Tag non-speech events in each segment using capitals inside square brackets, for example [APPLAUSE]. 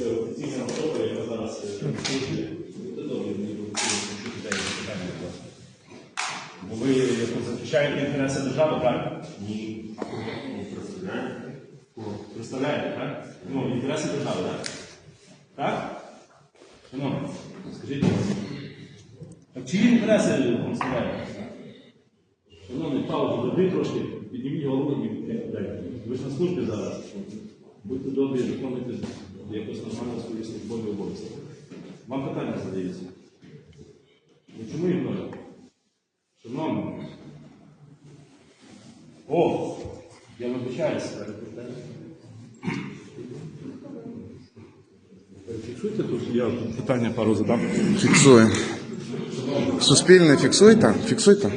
Офіційна особа, яка зараз добре. Бо ви захищаєте інтереси держави, так? Ні. Представляєте? Так? Ну, інтереси держави, так? Так? Шановні, скажіть. Так чиї інтереси представляєте? Шановний Павло, добрий трошки, підніміть голову і дайте. Ви ж на службі зараз. Будьте добрі, виконуйте якось нормально свої службові обов'язки. Вам питання задається. Ну чому ігноруєте? Шановний. О! Я вибачаюся. Фіксуйте тут, я тут питання пару задам. Фіксуємо. Суспільне фіксуйте? Фіксуйте.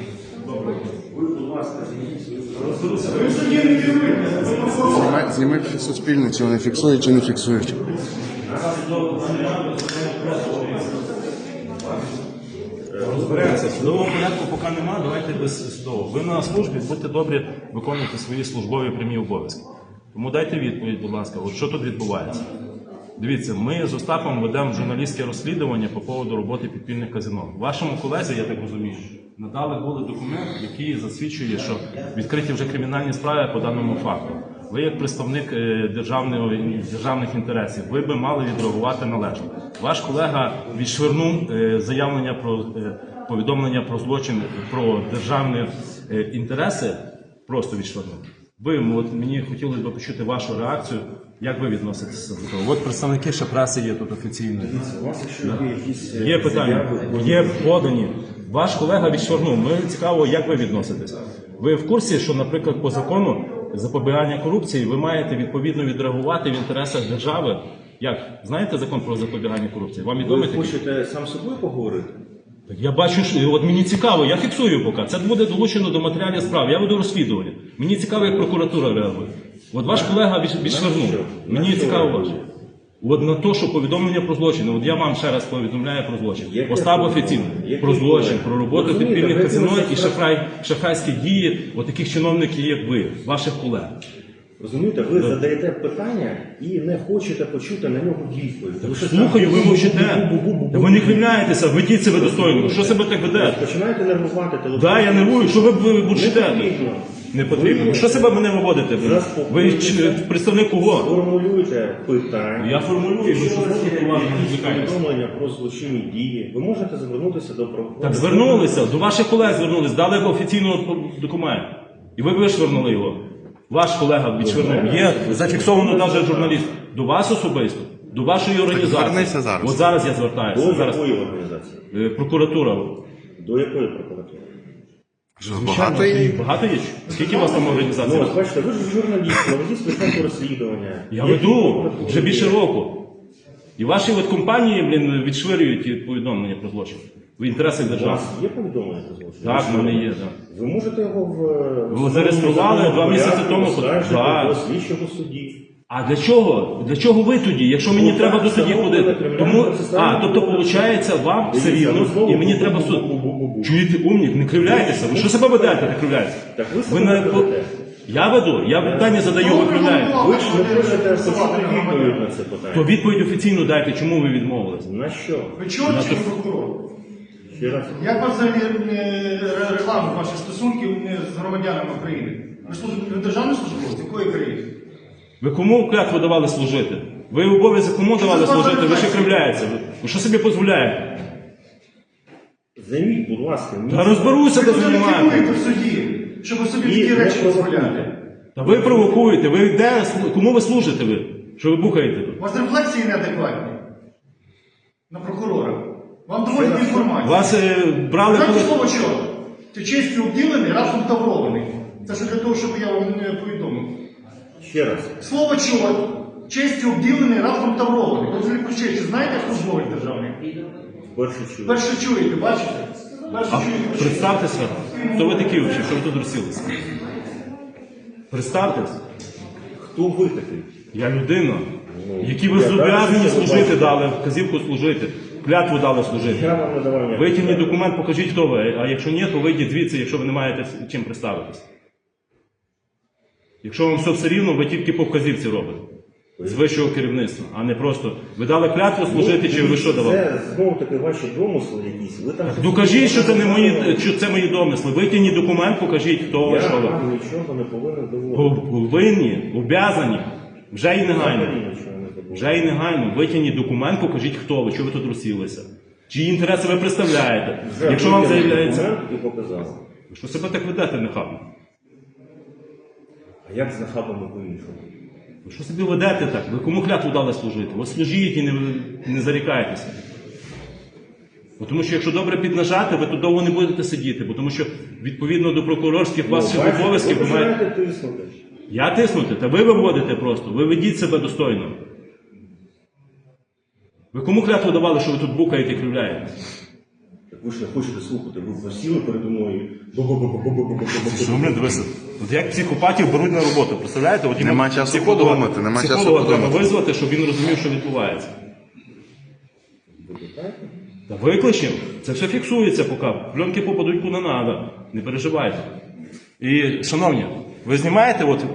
Знімай, знімай суспільне, чи вони фіксують, чи не фіксують. Розберемося. Судового порядку поки нема, давайте без судового. Ви на службі, будьте добрі, виконуйте свої службові прямі обов'язки. Тому дайте відповідь, будь ласка, от що тут відбувається. Дивіться, ми з Остапом ведемо журналістське розслідування по поводу роботи підпільних казино. Вашому колезі, я так розумію, надали були документ, який засвідчує, що відкриті вже кримінальні справи по даному факту. Ви, як представник е, державного державних інтересів, ви би мали відреагувати належно. Ваш колега відшвернув е, заявлення про е, повідомлення про злочин про державні інтереси, просто відшвернув. Ви от мені хотілося б почути вашу реакцію. Як ви відноситеся до того? От представники ще преси є тут офіційно. Є Є питання, є подані. Ваш колега відшвернув. Ми цікаво, як ви відноситесь. Ви в курсі, що, наприклад, по закону запобігання корупції ви маєте відповідно відреагувати в інтересах держави. Як знаєте закон про запобігання корупції? Вам ви відомий такий? хочете сам з собою поговорити? Так Я бачу, що от мені цікаво, я фіксую поки. Це буде долучено до матеріалів справ. Я веду розслідування. Мені цікаво, як прокуратура реагує. От ваш колега від- відшвернув. Мені цікаво ваше. От на те, що повідомлення про злочин. От я вам ще раз повідомляю про злочин. Постав офіційно про злочин, про роботу підпільних казино і шахрай, шахрайські дії от таких чиновників, як ви, ваших колег. Розумієте, ви задаєте питання і не хочете почути на нього відповідь. Слухаю, ви мовчите. ви не кривляєтеся, ведіть себе достойно. Що себе так ведете? Починаєте нервувати телефон. Да, я нервую, що ви ви бурчите? Не потрібно. Ви що себе мене виводите? Ви, ви ч- представник кого? Формулюйте питання. Я формулюю, ви Якщо що у вас є якісь повідомлення про злочинні дії, ви можете звернутися до прокурора. Так звернулися, до ваших колег звернулись, дали офіційного документ. І ви вишвернули його. Ваш колега відшвернув. Є зафіксовано навіть журналіст. До вас особисто, до вашої організації. звернися зараз. От зараз я звертаюся. До Зараз. якої організації? Е, Прокуратура. До якої прокуратури? Що, багато її? Багато є? Скільки у вас там організацій? Ну, бачите, ви ж журналіст, проводіть спочатку розслідування. Я веду вже більше року. І ваші от компанії, блін, відшвирюють повідомлення про злочин в інтересах У держави. вас є повідомлення про злочин? Так, в мене є, так. Ви можете його в Ви зареєстрували два місяці тому, так. до слідчого судді. А для чого? Для чого ви тоді, якщо мені Ну, треба так, до судді ходити? Тому, а, тобто, виходить, вам все рівно, і мені треба суд. Чуєте, умник, не кривляйтеся. Ви що себе ведете, не кривляєтеся? Так ви себе на- ведете. Я веду, я питання задаю, ви кривляєте. Ви ж не почути відповідь на це питання. То відповідь офіційну дайте, чому ви відмовилися? На що? Ви чули чи прокурор? Ще раз. Як вас взагалі е, ре- регламент ваших стосунків е, з громадянами України? Ви служите ви державний службовець? Якої країни? Ви кому клятву давали служити? Ви обов'язок кому давали служити? Ви ще рефлексія? кривляєтеся. Ви- що собі дозволяєте? Займіть, будь ласка, місце. Та розберуся, Ви де займаєте. в суді, щоб ви собі І такі не речі дозволяти. Та ви провокуєте, ви де кому ви служите ви? Що ви бухаєте тут? У вас рефлексії неадекватні на прокурора. Вам доводять інформацію. Вас е, брали Знаєте коли. слово що? Ти честю обділений, разом таврований. Це ж для того, щоб я вам не повідомив. Ще раз. Слово чорт, честю обділений, разом таврований. Ви взагалі про честь знаєте, як службовець державний? Перше чую. Перше чуєте, бачите? Перше чуєте. Представтеся, хто ви такі взагалі, що ви тут розсілися? Представтесь, Хто ви такий? я людина, Ну, які ви я зобов'язані служити бачу. дали, вказівку служити, клятву дали служити. Вам не давав ніяких Витягніть документ, покажіть, хто ви, а якщо ні, то вийдіть звідси, якщо ви не маєте чим представитись. Якщо вам все все рівно, ви тільки по вказівці робите. з вищого керівництва, а не просто ви дали клятву служити, чи ви що давали? Це знову таки ваші домисли якісь. Ви там Докажіть, що це не мої, що це мої домисли. Витягніть документ, покажіть, хто ви, що ви. нічого не повинен доводити. Повинні, обязані. Вже і негайно. Вже і негайно. Витягніть документ, покажіть, хто ви, що ви тут розсілися. Чиї інтереси ви представляєте. Якщо вам заявляється. Що себе так ведете нехабно? А як з нахабами по-іншому? Ви що собі ведете так? Ви кому клятву дали служити? Ви служіть і не, не зарікайтеся. Бо Тому що якщо добре піднажати, ви тут довго не будете сидіти, бо тому що відповідно до прокурорських ваших Ну, обов'язків ви ви маєте. тиснути. Я тиснути, та ви виводите просто. Ви ведіть себе достойно. Ви кому клятву давали, що ви тут букаєте і кривляєте? Так ви ж не хочете слухати, ви посіли передо мною. Бу-бу-бу-бу-бу-бу-бу-бу-бу. Що ви мене дивися? От як психопатів беруть на роботу, представляєте? От йому Нема часу психолога- подумати, нема часу психолога треба подумати. визвати, щоб він розумів, що відбувається. Та викличемо. Це все фіксується поки. Пленки попадуть куди треба. Не переживайте. І, шановні, ви знімаєте от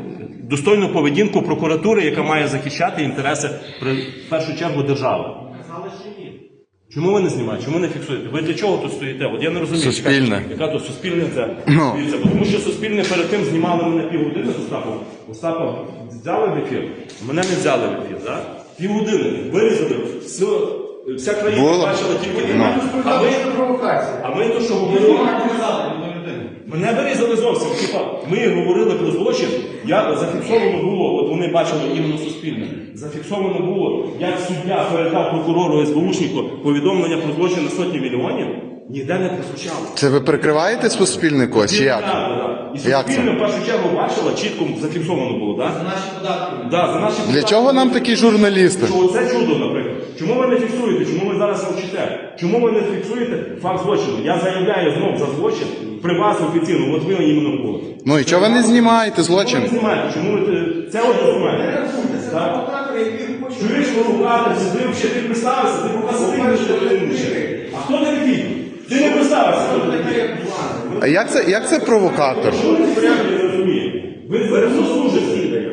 достойну поведінку прокуратури, яка має захищати інтереси при в першу чергу держави. Чому ви не знімаєте? Чому не фіксуєте? Ви для чого тут стоїте? От я не розумію. Суспільне. Яка тут суспільне це? Ну. Дивіться, бо тому що суспільне перед тим знімали мене півгодини з Остапом. Остапа взяли в ефір, мене не взяли в ефір. Да? Півгодини вирізали, все, вся країна Було? бачила тільки Ну. а ми, а ми то, що говорили. Мене вирізали зовсім. Типа, ми говорили про злочин, я зафіксовано було, от вони бачили іменно суспільне. Зафіксовано було, як суддя передав прокурору СБУшнику повідомлення про злочин на сотні мільйонів, ніде не прозвучало. Це ви прикриваєте суспільний когось, чи як? Так, так. І суспільне в першу чергу бачила, чітко зафіксовано було, так? За наші податки. Да, за наші Для податки. чого нам такі журналісти? Що оце чудо, наприклад. Чому ви не фіксуєте? Чому ви зараз мовчите? Чому ви не фіксуєте факт злочину? Я заявляю знов за злочин при вас офіційно, от ви іменно були. Ну і чого ви не знімаєте Чому ви злочин? не знімаєте? Чому ви е, це от не знімаєте? Так? Чуєш, провокатор, сидив, ще ти представився, ти сидиш, що ти не ще. А хто ти такий? Ти не представився, хто ти такий. А як це, як це провокатор? Що ви не розумієте? Ви переслужите.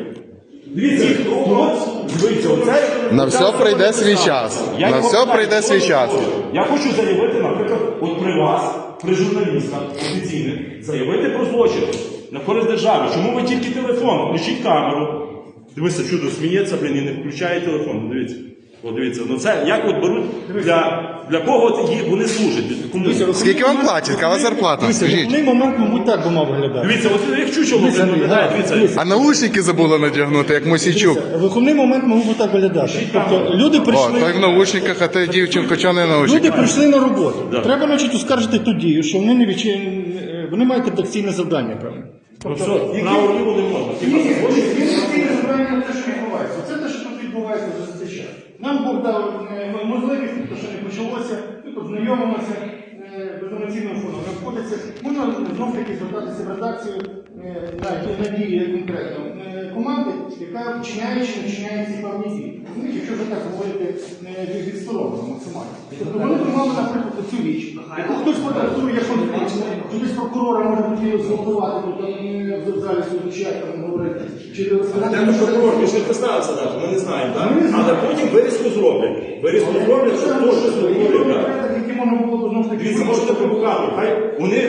Дивіться, от, дивіться, оце... На все прийде свій час. Я На його все питаю, прийде що свій ви час. хочете? Я хочу заявити, наприклад, от при вас, при журналістах офіційних, заявити про злочин на користь держави. Чому ви тільки телефон? Включіть камеру. Дивися, чудо, сміється, блін, і не включає телефон. Дивіться. О, дивіться, ну це як от беруть для, для кого от вони служать? Кому? Скільки вам платять? Яка у вас зарплата? Дивіться, Скажіть. головний момент, мабуть, так би мав виглядати. Дивіться, от як чучело Дивіться, виглядає, Андрій, дивіться. А наушники забули надягнути, як Мосійчук. Дивіться, Виховний момент мав би так виглядати. Тобто люди О, прийшли. той в наушниках, а ти дівчинко, чого не в Люди наушниках? прийшли на роботу. Да. Треба, значить, оскаржити ту дію, що вони не відчи... е, вони мають редакційне завдання, певне. Ну все, право ліво не можна. Типа, Редакційне завдання те, що відбувається. Це те, що тут відбувається за цей час. Нам Бог дав е, можливість, те, що не почалося, ми познайомимося без беземоційним фоном. Не. Можна знов таки звертатися в редакцію е, на, на дії конкретно е, команди, яка вчиняє чи не вчиняє ці певні дії. Якщо вже так говорити від- відсторонено максимально. Тобто вони приймали, наприклад, цю річ, яку хтось фотографує як конфліктну, чи десь прокурора може бути зґвалтувати, тут там е, в залі суду, чи як там говорити, чи розказати. Де наш прокурор? Він ж не представився навіть, ми не знаємо, так? Ми не знаємо. Але потім вирізку зроблять. Вирізку зроблять, що хто щось говорив, так? Які можна було б знову ж таки. Дивіться, можете провокатор. Хай вони,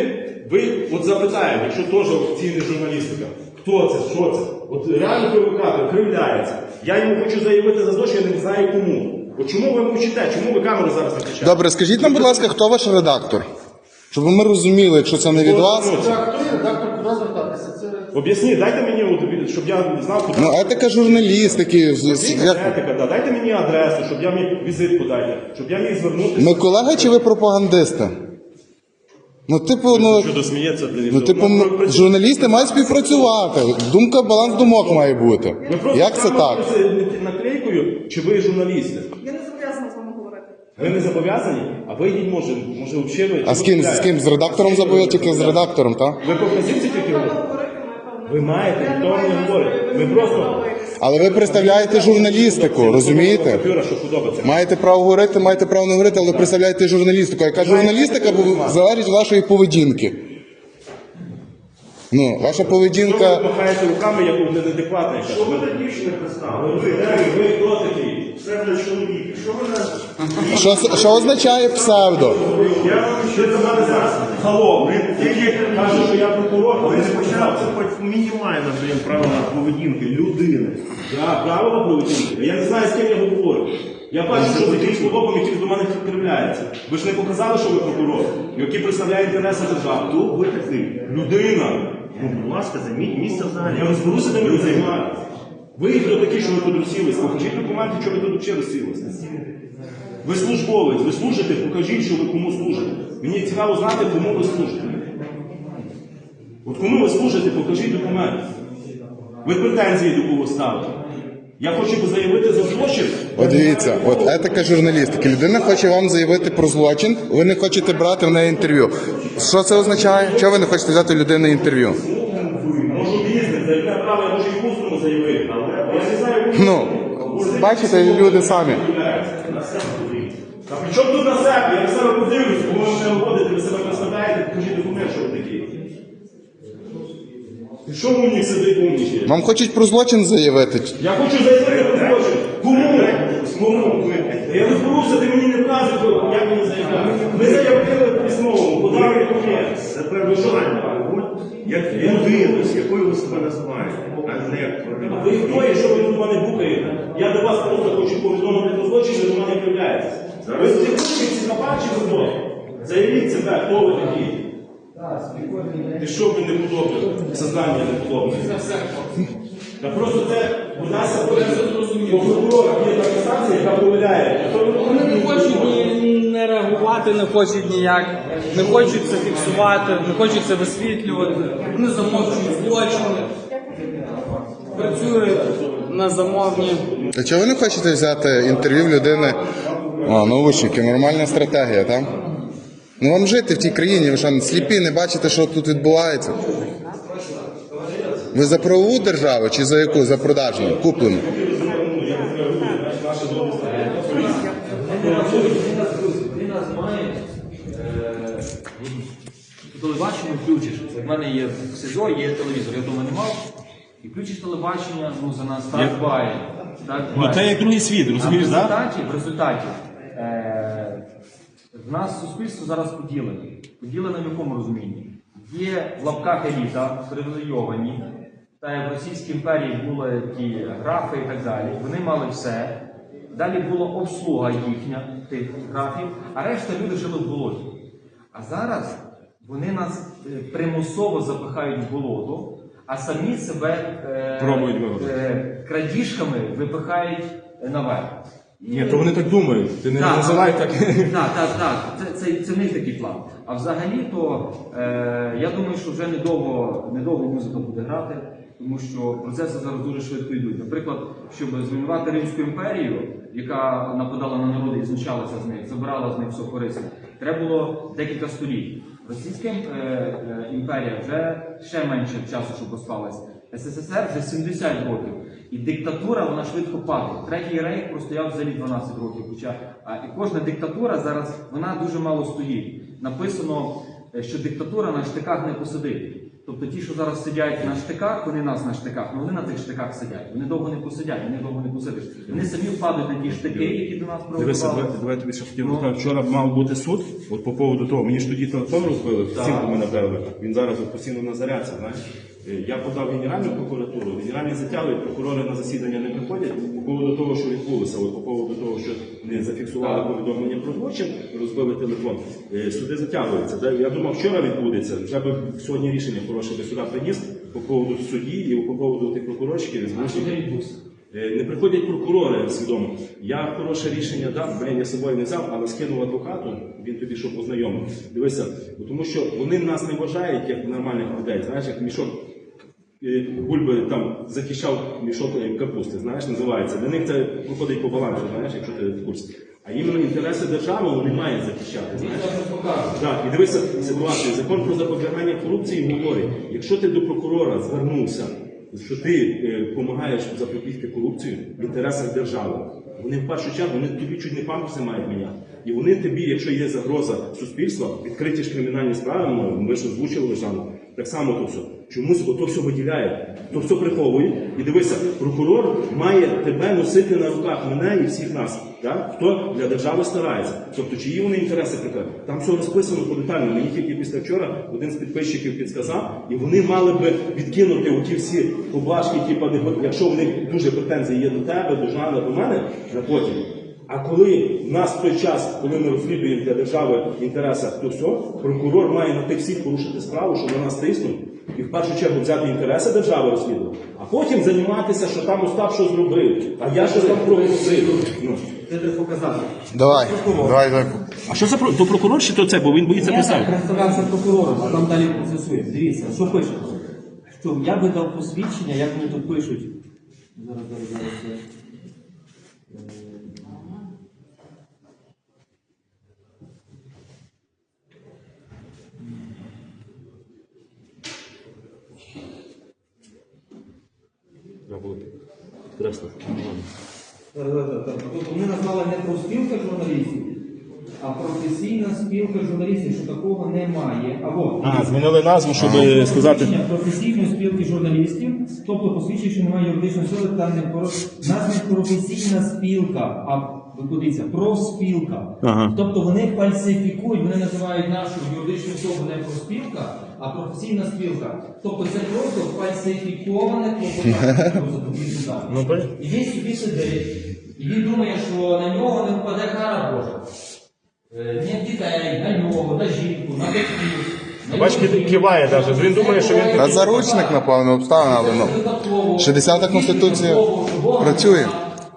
ви от запитаєте, якщо теж офіційна журналістика, хто це, що це? От реально провокатор, кривляється. Я йому хочу заявити за злочин, я не знаю кому. От чому ви мовчите? Чому ви камеру зараз не включаєте? Добре, скажіть нам, будь ласка, хто ваш редактор? Щоб ми розуміли, якщо це не від вас. Так, хто є редактор, куди звертатися? Це Об'ясніть, дайте мені, от, щоб я знав, куди. Ну, етика журналістики. з- з- як- Етика, да. Дайте мені адресу, щоб я міг візитку дайте, щоб я міг звернутися. Ми колеги чи ви пропагандисти? Ну, типу, ну, Що досміється, блін. ну, типу, Ну, м- журналісти мають співпрацювати. Думка, баланс думок має бути. Просто Як це так? камеру наклейкою, чи ви журналісти? Я не зобов'язана з вами говорити. Ви не зобов'язані? А ви йдіть, може, може взагалі ви... А з ким? З ким? З редактором забув, тільки з редактором, так? Ви по тільки певне. Ви маєте, ніхто не говорить. Ми ви просто- Але ви представляєте журналістику, розумієте? Маєте право говорити, маєте право не говорити, але представляєте журналістику. Яка журналістика залежить від вашої поведінки. Ну, ваша Що ви поведінка. махаєте руками, як у неадекватний? Що ви до дівчини пристали? Ви, Ви хто такий? все для чоловіків. Що ви нас... Що, що означає псевдо? Я вам що це мене зараз? Ви тільки кажуть, що я прокурор, Ви ви не не починав. це хоч мінімально даємо правила поведінки людини. Я правила поведінки. Я не знаю, з ким я говорю. Я бачу, що з якимсь подобом якийсь до мене кривляється. Ви ж не показали, що ви прокурор, який представляє інтереси держави. Хто ви такий? Людина. Ну, будь ласка, займіть місце взагалі. Я розберуся, де ви займаєтесь. Ви хто такі, що ви тут розсілись? Покажіть документи, що ви тут взагалі розсілися. Ви службовець, ви служите, покажіть, що ви кому служите. Мені цікаво знати, кому ви служите. От кому ви служите, покажіть документи. Ви претензії до кого ставите. Я хочу заявити за злочин. От дивіться, от етика журналістики. Людина хоче вам заявити про злочин, ви не хочете брати в неї інтерв'ю. Що це означає? Чого ви не хочете взяти у людини інтерв'ю? Можу бізнес, за яке право я можу і кусному заявити. Але я не знаю. Ну, бачите, люди самі. Та при чому тут на себе? Я на себе подивлюсь, бо ви мене вводите, ви себе представляєте, покажіть документ, що ви такі. І що умник сидить умнічає? Вам хочуть про злочин заявити? Я хочу заявити про злочин. Кому? Кому? Я розберуся, ти мені не вказуй, як мені заявляти. Ми заявили письмово, подали документ. Ви правильно. Як людина, з якою ви себе називаєте, а не як А ви хто є, що ви тут мене букаєте? Я до вас просто хочу повідомити про злочин, ви до мене являєтесь. Ви ці нападчі ви хто? Заявіть себе, хто ви такі. Ти що ви не подобне? Сознання не подобне. Та просто це у нас по прокурорах є така яка повідає. Вони не хочуть ні, не реагувати, не хочуть ніяк, не хочуть це фіксувати, не хочуть це висвітлювати. Вони замовчують злочини, працюють на замовні. А чого ви не хочете взяти інтерв'ю в людини? А, наушники, нормальна стратегія, так? Ну вам жити в тій країні, ви що, сліпі, не бачите, що тут відбувається? Ви за правову державу чи за яку? За продажну, куплену? телебачення включиш. В мене є в СИЗО, є телевізор, я вдома не мав. І включиш телебачення, ну за нас так дбає. Ну це як другий світ, в розумієш, так? результаті, в результаті е, в нас суспільство зараз поділене. Поділене в якому розумінні? Є в лапках еліта, привілейовані, та як в Російській імперії були ті графи і так далі. Вони мали все. Далі була обслуга їхня тих графів, а решта люди жили в болоті. А зараз вони нас е, примусово запихають в болото, а самі себе е, е, крадіжками випихають наверх. Ні, то вони так думають. Ти не Так, називай так. Так, так, так. Це, це, це в них такий план. А взагалі, то е, я думаю, що вже недовго, недовго музика буде грати, тому що процеси зараз дуже швидко йдуть. Наприклад, щоб зруйнувати Римську імперію, яка нападала на народи і знущалася з них, забирала з них все корисне, треба було декілька століть. Російська е, е, імперія вже ще менше часу, щоб розпалася. СССР вже 70 років. І диктатура вона швидко падає. Третій рейх простояв взагалі 12 років. Хоча а, і кожна диктатура зараз вона дуже мало стоїть. Написано, е, що диктатура на штиках не посидить. Тобто ті, що зараз сидять на штиках, вони нас на штиках, але вони на тих штиках сидять. Вони довго не посидять, вони довго не посидиш. Вони самі впадуть на ті штики, які до нас Дивися, давайте, давайте тобі ще хотів Ну. сказати, вчора мав бути суд, от по поводу того, мені ж тоді телефон розбили, стінку мене вдарили. Він зараз от постійно на зарядці, знаєш. Е, Я подав Генеральну прокуратуру, Генеральні затягують, прокурори на засідання не приходять. По поводу того, що відбулося, по поводу того, що не зафіксували повідомлення про злочин, розбили телефон. Е, Суди затягуються. Я думав, вчора відбудеться. Би сьогодні рішення хороше би сюди приніс по поводу судді і по поводу тих прокурорчиків. СБУшників. Е, Не приходять прокурори свідомо. Я хороше рішення дав, блін, я собою не взяв, але скинув адвокату, він тобі щоб познайомив. Дивися, тому що вони нас не вважають як нормальних людей. Знаєш, як мішок бульби там захищав мішок е, капусти, знаєш, називається. Для них це виходить по балансу, знаєш, якщо ти в курсі. А іменно інтереси держави вони мають захищати. Знаєш? Так, і дивися ситуацію. Закон про запобігання корупції говорить, якщо ти до прокурора звернувся, що ти допомагаєш запобігти корупцію в інтересах держави, вони в першу чергу вони тобі чуть не памперси мають міняти. І вони тобі, якщо є загроза суспільства, відкриті ж кримінальні справи, ми ж озвучили Жанну, так само тут все. Чомусь ото все виділяють, то все приховують. І дивися, прокурор має тебе носити на руках мене і всіх нас, так? хто для держави старається. Тобто, чиї вони інтереси прикладають. Там все розписано подетально. Мені тільки після вчора один з підписчиків підсказав, і вони мали би відкинути оті всі поблажки, типу, якщо в них дуже претензії є до тебе, до Жана, до мене, на потім. А коли в нас в той час, коли ми розслідуємо для держави в інтересах, то все, прокурор має на тих всіх порушити справу, що на нас тиснуть, і в першу чергу взяти інтереси держави розслідувати, а потім займатися, що там Остап що зробив, а я щось там проголосив. Ну. Це треба показати. Давай, давай, давай. А що це про то прокурор чи то це? Бо він боїться Я писати. так представлявся прокурором, а там далі процесуємо. Дивіться, що пише? Що я видав посвідчення, як вони тут пишуть. Зараз, зараз, зараз. Це. Тобто вони назвали не профспілка журналістів, а професійна спілка журналістів, що такого немає. Або А, змінили назву, щоб сказати. Посвідчення професійної спілки журналістів, тобто посвідчення, що немає юридичної сили, там не про нас не професійна спілка, а ви подивіться, профспілка. Ага. Тобто вони фальсифікують, вони називають нашу юридичну особу не профспілка, а професійна спілка. Тобто це просто фальсифіковане клопотання про запобіжний захід. [LAUGHS] Ну. І він собі сидить, і він думає, що на нього не впаде кара Божа. Е, Ні дітей, на нього, на жінку, на батьків. Бач, киває даже. Він думає, що він Та заручник, напевно, обставина, але ну. 60-та Конституція працює.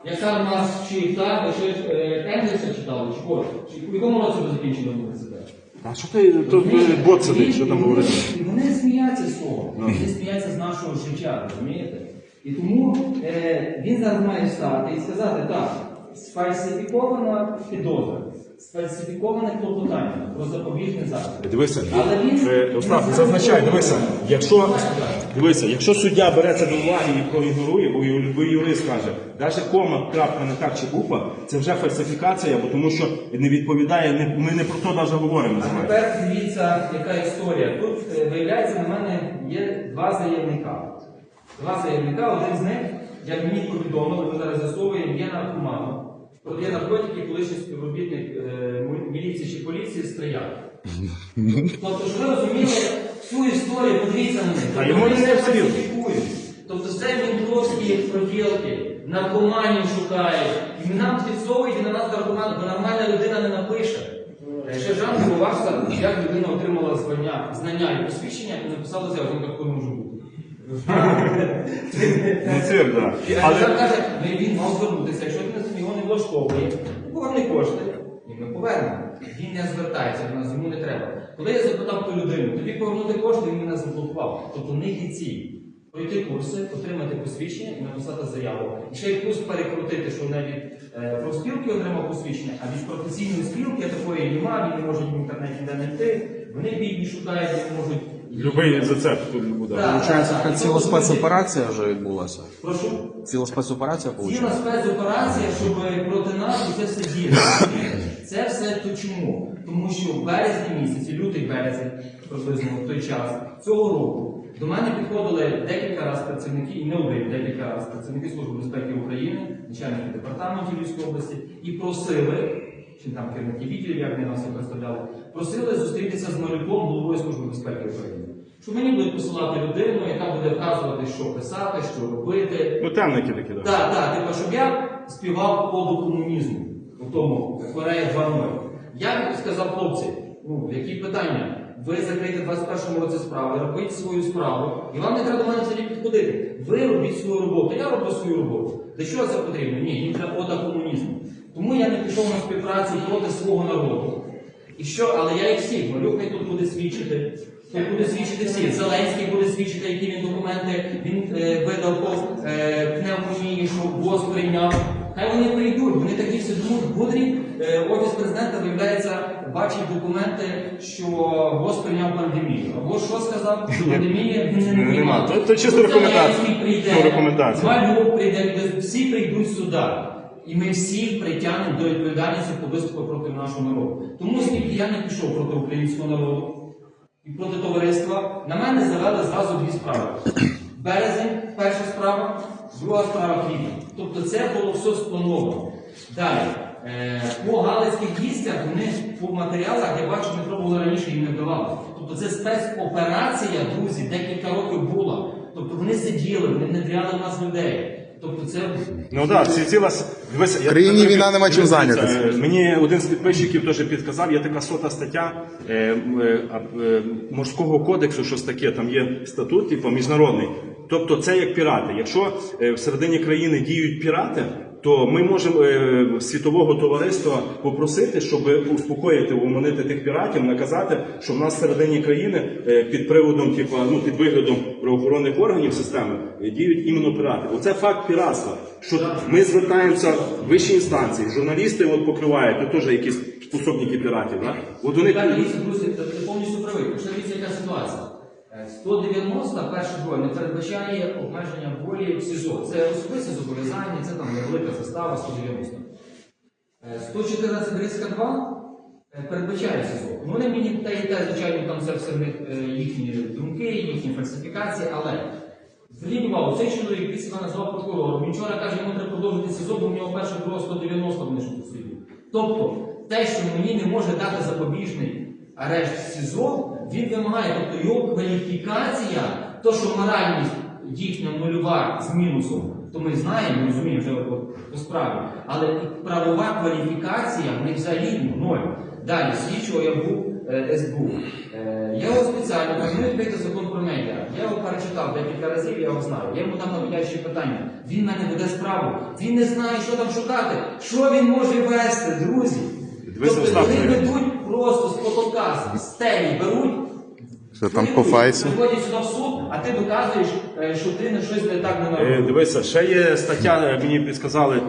Яка в нас? Ви ще е, Енгельса читали, чи? Чи в якому році ви закінчили університет? А що ти то бот сидить, що там говорить? І Вони сміються з того. Вони сміються з нашого життя, розумієте? І тому е, він зараз має встати і сказати, так, сфальсифікована підозра, сфальсифіковане клопотання про запобіжний захід. Дивися, Але він- е, Остап, це означає, дивися, якщо дивися, якщо суддя бере це до уваги і проігнорує, бо юрист каже, навіть кома, крапка, не так чи буква, це вже фальсифікація, бо тому що не відповідає, не- ми не про то навіть говоримо. А тепер дивіться, яка історія. Тут е, виявляється, на мене є два заявника. Два заявника, один з них, як мені повідомили, ми зараз з'ясовуємо, є наркоманом. Продає наркотики, колишній співробітник е, міліції чи поліції стріляв. [LAUGHS] Тобто, ж ви розуміли всю історію, подивіться на них. А йому не фальсифікують. Тобто це мінтровські проділки, наркоманів шукають. І нам підсовують і на нас наркоман, бо нормальна людина не напише. Е, Сержант дивувався, як людина отримала звання, знання і посвідчення і написала заяву, ну такого не може бути. А Але каже, ну він мав звернутися, якщо він його не влаштовує, поверни кошти, і ми повернемо. Він не звертається до нас, йому не треба. Коли я запитав ту людину, тобі повернути кошти, він мене заблокував. Тобто них є ціль. Пройти курси, отримати посвідчення і написати заяву. І ще й плюс перекрутити, що не від е, профспілки отримав посвідчення, а від професійної спілки такої немає, він не може в інтернеті де знайти. Вони бідні шукають, де можуть. Любий рецепт тут буде. Так, Получається, така так. ціла спецоперація вже відбулася. Прошу. Ціла спецоперація Ціла виходить? спецоперація, щоб проти нас це все діє. Це все то чому? Тому що в березні місяці, лютий березень, приблизно в той час цього року, до мене підходили декілька разів працівники, і не один, декілька разів працівники Служби безпеки України, начальники департаментів Львівської області, і просили, чи там керівники відділів, як вони нас і представляли, просили зустрітися з Малюком, головою Служби безпеки України. Що мені будуть посилати людину, яка буде вказувати, що писати, що робити, Ну темники такі, так. так, так, типу, щоб я співав коду комунізму у тому Корея 2.0. Я сказав хлопці, ну, які питання? Ви закрийте в 21-му році справи, робіть свою справу, і вам не треба мене сьогодні підходити. Ви робіть свою роботу, я роблю свою роботу. Для чого це потрібно? Ні, їм треба кода комунізму. Тому я не пішов на співпрацю проти свого народу. І що, але я їх всіх, Малюк хай тут буде свідчити. Тут буде свідчити всі. Зеленський буде свідчити, які він документи він е, видав по е, пневмонії, що ВОЗ прийняв. Хай вони прийдуть, вони такі всі думають, Будрі, е, офіс президента, виявляється, бачить документи, що ВОЗ прийняв пандемію. Або що сказав, що пандемія [LAUGHS] він не приймав. То чисто рекомендація. Малюк прийде, всі прийдуть сюди. І ми всіх притягнемо до відповідальності по виступу проти нашого народу. Тому оскільки я не пішов проти українського народу, і проти товариства, на мене завели зразу дві справи. Березень, перша справа, друга справа квітня. Тобто це було все сплановано. Далі. Е, по галицьких дійствах вони по матеріалах, я бачу, не пробували раніше їм не вдавалося. Тобто це спецоперація, друзі, декілька років була. Тобто вони сиділи, вони внедряли в нас людей. Тобто це Ну так, ці ціла с- дивися, я- країні війна, нема чим зайнятися. е, Мені один з підписчиків теж підказав, є така сота стаття е, м, е, а, е, морського кодексу, щось таке, там є статут, типу, міжнародний. Тобто це як пірати. Якщо е, всередині країни діють пірати, то ми можемо е, світового товариства попросити, щоб успокоїти, уманити тих піратів, наказати, що в нас всередині країни е, під приводом, типу, ну під виглядом правоохоронних органів системи е, діють іменно пірати. Оце факт піратства. Що ми звертаємося в вищі інстанції, журналісти от покривають, то теж якісь способники піратів. Да? От вони Так, дивіться, друзі, ти ти повністю правий. Пішли дивіться, яка ситуація. Е, 190 перша друга не передбачає обмеження волі в СІЗО. Це особисте зобов'язання, це там невелика застава 190. Е, 114 Грицька 2 е, передбачає СІЗО. Ну, Вони мені те і те, звичайно, там це все в е, їхні думки, їхні фальсифікації, але увагу, цей чоловік він себе назвав прокурором. Він вчора каже, йому треба продовжити СІЗО, бо в нього перша друга 190 вони що тут сидять. Тобто, те, що мені не може дати запобіжний арешт СІЗО, він вимагає, тобто його кваліфікація, то, що моральність їхня нульова з мінусом, то ми знаємо, ми розуміємо вже от по справі. Але правова кваліфікація в них взагалі ноль. Далі, слідчого я був е, СБУ. Е, я його спеціально ну, відкрити закон про медіа. Я його перечитав декілька разів, я його знаю. Я йому дам наводящі питання. Він мене веде справу. Він не знає, що там шукати. Що він може вести, друзі? Тобто вони ведуть просто з потолка, з стелі беруть. Що там по файсу? Приходять сюди в суд, а ти доказуєш, е, що ти не щось не так не Е, наробив. Дивися, ще є стаття, е, мені підказали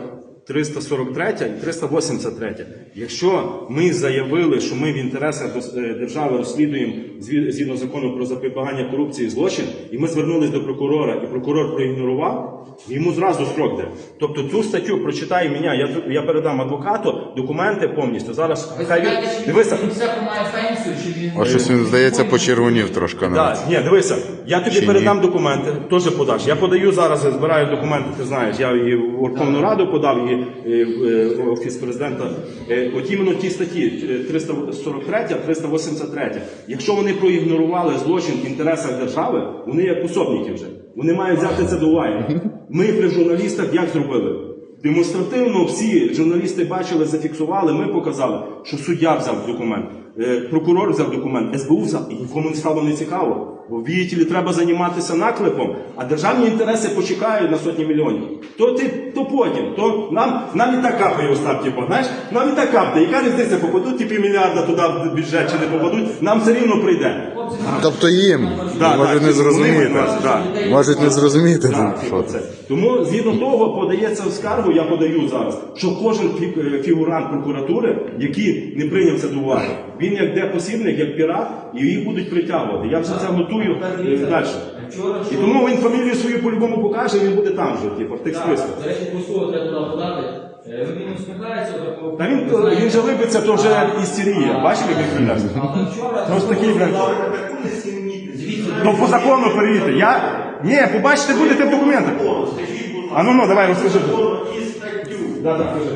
343 і 383. Якщо ми заявили, що ми в інтересах е, держави розслідуємо згідно закону про запобігання корупції і злочин, і ми звернулись до прокурора, і прокурор проігнорував, йому зразу строк де. Тобто цю статтю прочитає мене, я, я передам адвокату документи повністю. Зараз Ви хай він знаєте, дивися. він все має пенсію, чи він... А щось він, здається, почервонів трошки навіть. Так, ні, дивися, я тобі Чи ні? передам документи, теж подаш. Я подаю зараз, збираю документи, ти знаєш, я і в Верховну Раду подав, і в е, Офіс президента. Е, От іменно ті статті е, 343, 383. Якщо вони проігнорували злочин в інтересах держави, вони як пособники вже. Вони мають взяти це до уваги. Ми при журналістах як зробили? Демонстративно всі журналісти бачили, зафіксували, ми показали, що суддя взяв документ, е, прокурор взяв документ, СБУ взяв, і нікому не стало не цікаво. Бо віятелі треба займатися наклепом, а державні інтереси почекають на сотні мільйонів. То ти то потім, то нам, нам і так капає Остап, типу, знаєш, нам і так капає. Яка різниця, попадуть ті півмільярда туди в бюджет чи не попадуть, нам все рівно прийде. Тобто їм Да, можуть так, не зрозуміти. мають, да. Можуть не зрозуміти, типу це. це. Тому згідно того подається в скаргу, я подаю зараз, що кожен е, фігурант прокуратури, який не прийняв це до уваги, він як де посібник, як пірат, і їх будуть притягувати. Я вже це готую е, далі. І тому він фамілію свою по-любому покаже, і він буде там же, типу, в тих списках. До речі, Косово треба туди подати. Е, Він усміхається. так, Та він, він же липиться, то вже істерія. Бачите, як він кривляється? Але вчора... Просто такий, блядь. То по закону перевірте. Я... Ні, побачите, будете в документах. А ну ну, давай, розкажи. Да, да, кажи.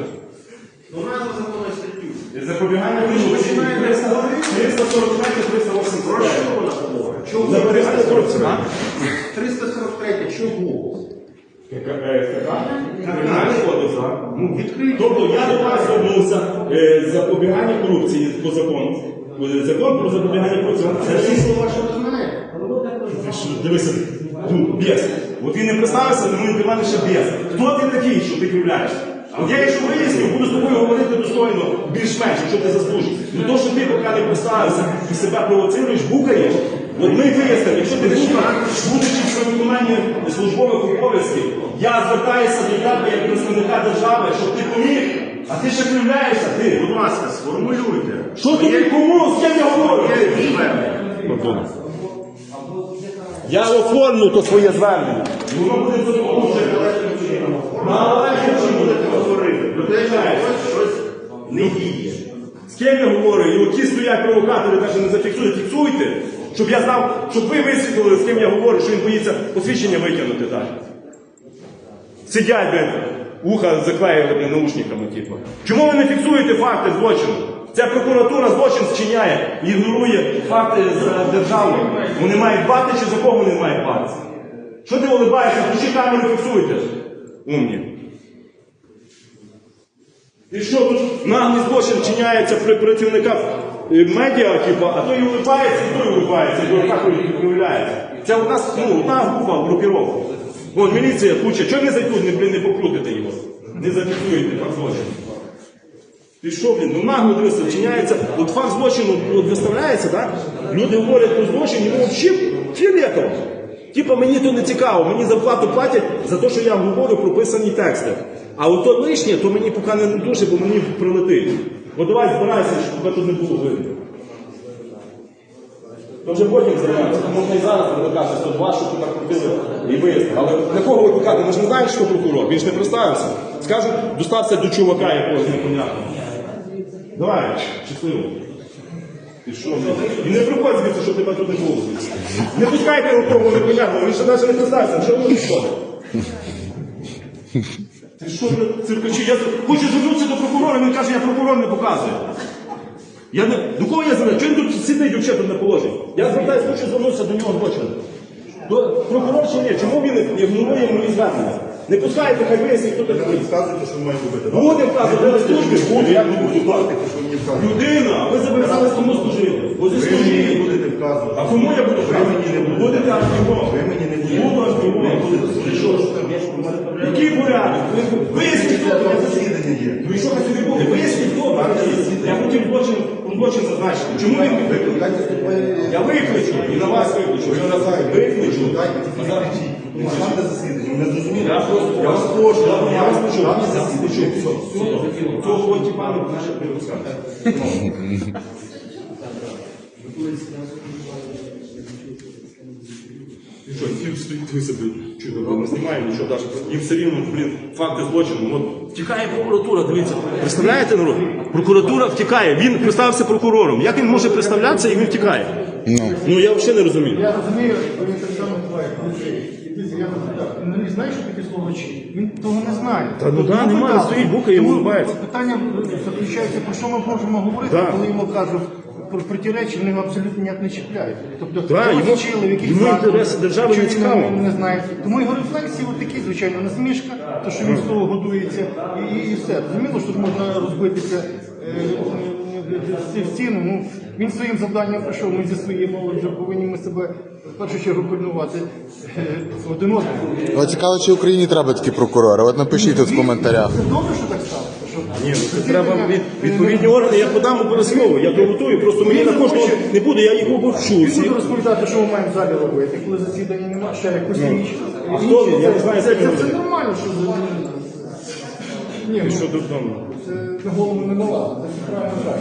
Ну, статтю. Запобігання корупції 343 380 Чого? Запобігання корупції, а? 343 чого? Кримінальний кодекс? Ну, відкрий. Тобто я до вас звернувся е, запобігання корупції по закону. Е, Закон про запобігання корупції. Це всі слова, що до мене. Ти що, Дивися, ну, бес. От він не представився, тому він для мене ще бес. Хто ти такий, що ти кривляєшся? Я якщо виясню, буду з тобою говорити достойно, більш-менш, якщо ти заслужиш. Ну то, що ти поки не представився і себе провоцируєш, букаєш, от ми вияснимо, якщо ти букаєш, будучи при виконанні службових обов'язків, я звертаюся до тебе як представника держави, щоб ти поміг, а ти ще кривляєшся, ти. Будь ласка, сформулюйте. Що тобі кому? З ким я говорю? Я оформлю то своє звернення. Воно буде З ким я говорю? І оті стоять провокатори, навіть не зафіксують. Фіксуйте. Щоб я знав, щоб ви висвітлили, з ким я говорю, що він боїться посвідчення витягнути далі. Сидять, блин, вуха заклеїли блин, наушниками, типу. Чому ви не фіксуєте факти злочину? Ця прокуратура злочин зчиняє, ігнорує факти з державою. Вони мають бати чи за кого вони мають батися? Що ти улибаєшся? Включи камеру, фіксуйте. Умні. І що тут наглий злочин вчиняється при працівниках е, медіа, типу, а той улибається, і той улибається, і дурака проявляється. Це у нас ну, одна група групіровка. Вон міліція куча, чого не зайдуть, не, блін, не покрутите його? Не зафіксуєте факт злочину. Ти що, блін, ну нагло дивися, вчиняється, от факт злочину от виставляється, так? Люди говорять про злочин, йому взагалі фіолетово. Типа мені то не цікаво, мені зарплату платять за те, що я говорю прописані тексти. А от то лишнє, то мені поки не дуже, бо мені прилетить. Бо давай збирайся, щоб тебе тут не було видно. То вже потім займаємося. Можна і зараз викликати 102, щоб туди крутили і виїзд. Але на кого викликати? Ми ж не знаємо, що прокурор. Він ж не представився. Скажуть, достався до чувака якогось непонятного. Давай, щасливо. І що? І не приходь звідси, щоб тебе тут не було. Не пускайте його того непонятного, він ще навіть не представився. Що ви підходить? Ти що, циркачі? Я хочу звернутися до прокурора, він каже, я прокурор не показую. Я не... До кого я звертаюся? Чого він тут сидить взагалі тут на положенні? Я звертаюся, хочу звернутися до нього злочин. До прокурор чи ні? Чому він ігнорує мої звернення? Не пускайте, хай вияснить, хто такий. Вказуєте, що ви маєте робити. Будемо вказувати на службі, буду, як не буду вказувати. що ви мені вказуєте. Людина, ви зобов'язались кому служити? Бо Ви мені не будете вказувати. А кому я буду Ви мені не будете. Аж. Ви мені не будете. Буду аж його. Ви Що ж? Який порядок? Виясніть, хто Це засідання є. Ну і що ви собі були? Виясніть, хто. Я хотів злочин, злочин зазначити. Чому він Викликайте. Я викличу, і на вас викличу. Ви на сайті. Викличу. Не. Ну, засідання. Ви зрозуміли? Я просто, Я вас прошу, я вас є Я вас. Все, Цього не наше припускати. І що, ті стоїть ви собі чудо, ми не знімаємо нічого навіть. Їм все рівно, блін, факти злочину. От втікає прокуратура, дивіться. Представляєте народ? Прокуратура втікає. Він представився прокурором. Як він може представлятися і він втікає? Ну. Ну я взагалі не розумію. Я розумію, що він так само буває. Я запитав, він не знає, що таке слово «чи». Він того не знає. Та ну да, немає, стоїть, букає і улыбається. Питання заключається, про що ми можемо говорити, Да. коли йому кажуть про протиречі, вони його абсолютно ніяк не чіпляють. Тобто, Да, його йому- вчили в якихось йому закладах, інтереси держави не він цікаво. Не, не знає. Тому його рефлексії от такі, звичайно, насмішка, то що він з того годується, і, і, і все. Зрозуміло, що тут можна розбитися е, в ціну. Ну, він своїм завданням прийшов, ми зі своєю молоддю повинні ми себе в першу чергу пильнувати е, один одного. От цікаво, чи Україні треба такі прокурори. От напишіть тут в коментарях. Це добре, що так сталося. Ні, ну це треба від- відповідні органи, я подам обов'язково, я приготую, просто мені на кожного не буде, я їх обовчу. Він всі. буде розповідати, що ми маємо в залі робити, коли засідання немає, ще якусь річ. А хто він? Я не знаю, це, як це, він це робить. нормально, що Ні, ну, Що додому? це на голову не налазить, це правильно так.